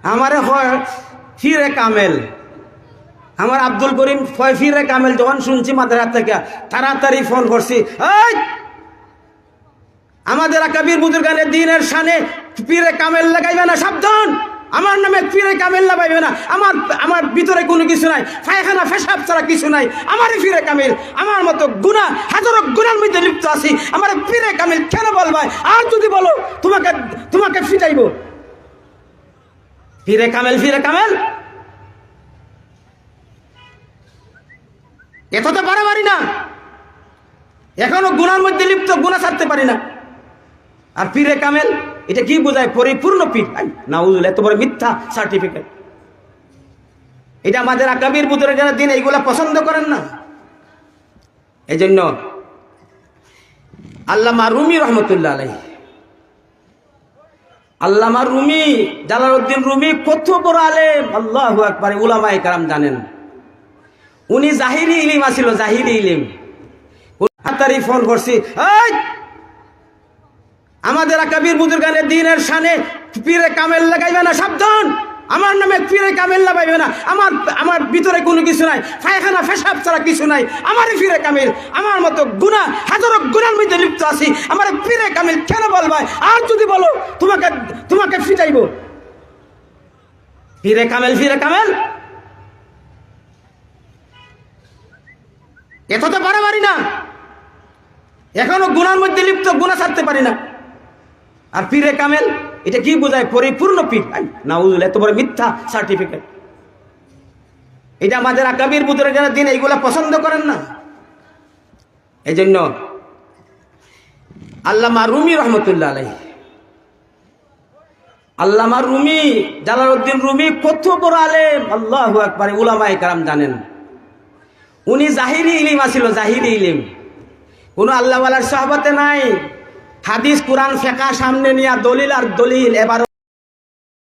আমারে ফিরে কামেল। আমার আব্দুল করিম ফিরে কামেল, যখন শুনছি মাদের হাত থেকে, তাড়াতাড়ি ফোন করছি আমাদের আকাবির বুজুর গানের দিনের সানে পীরে কামেল লাগাইবে না, সাবধান! আমার নামে পীরে কামেল লাগাইবে না, আমার আমার ভিতরে কোনো কিছু নাই ফায়খানা ফেসাব ছাড়া কিছু নাই, আমারই ফিরে কামিল, আমার মতো গুণা, হাজারো গুণার মধ্যে লিপ্ত আছি, আমার পীরে কামিল কেন বলবাই? আর যদি বলো, তোমাকে তোমাকে ফিটাইব। ফিরে কামেল ফিরে কামেল। এত তো পারি না। এখনও গুনার মধ্যে লিপ্ত গুণা ছাড়তে পারি না। আর পীরে কামেল, এটা কি বোঝায়? পরিপূর্ণ পীর। না উজুল এত বড় মিথ্যা সার্টিফিকেট এটা আমাদের আকাবির বুধের যারা দিন, এইগুলা পছন্দ করেন না। এই জন্য আল্লামা রুমি রহমতুল্লাহ আলাই আল্লামা রুমি, জালালউদ্দিন রুমি কত আলেম। আল্লাহ একবারে উলামাই কারাম জানেন। উনি জাহিরি ইলিম আছিল, জাহিরি ইলিম। তারি ফোন করছি আমাদের আকাবির বুজুর্গানের দিনের সানে পীরে কামেল লাগাইবে না, সাবধান। আমার নামে পীরে কামেল না। আমার আমার ভিতরে কোনো কিছু নাই। ফায়খানা ফেসাব ছাড়া কিছু নাই। আমারই ফিরে কামিল। আমার মতো গুণা হাজারো গুণার মধ্যে লিপ্ত আছি। আমার পীরে কামিল কেন বলবাই আর যদি বলো, তোমাকে তোমাকে ফিটাইব। ফিরে কামেল ফিরে কামেল। এত তো পারি না। এখনও গুনার মধ্যে লিপ্ত, গুণা ছাড়তে পারি না। আর ফিরে কামেল। এটা কি বোঝায়? পরিপূর্ণ পীর। না উজুল এত বড় মিথ্যা সার্টিফিকেট এটা আমাদের আকাবির বুধের যারা দিন এইগুলা পছন্দ করেন না। এই জন্য আল্লামা রুমি রহমতুল্লাহ আলাই আল্লামা রুমি, জালালউদ্দিন রুমি, কত বড় আলেম। আল্লাহ একবারে উলামাই কারাম জানেন। উনি জাহিরি ইলিম আছিল, জাহিরি ইলিম। কোনো আল্লাহওয়ালার সহবতে নাই। হাদিস কোরআন ফেঁকা সামনে নিয়ে দলিল আর দলিল এবার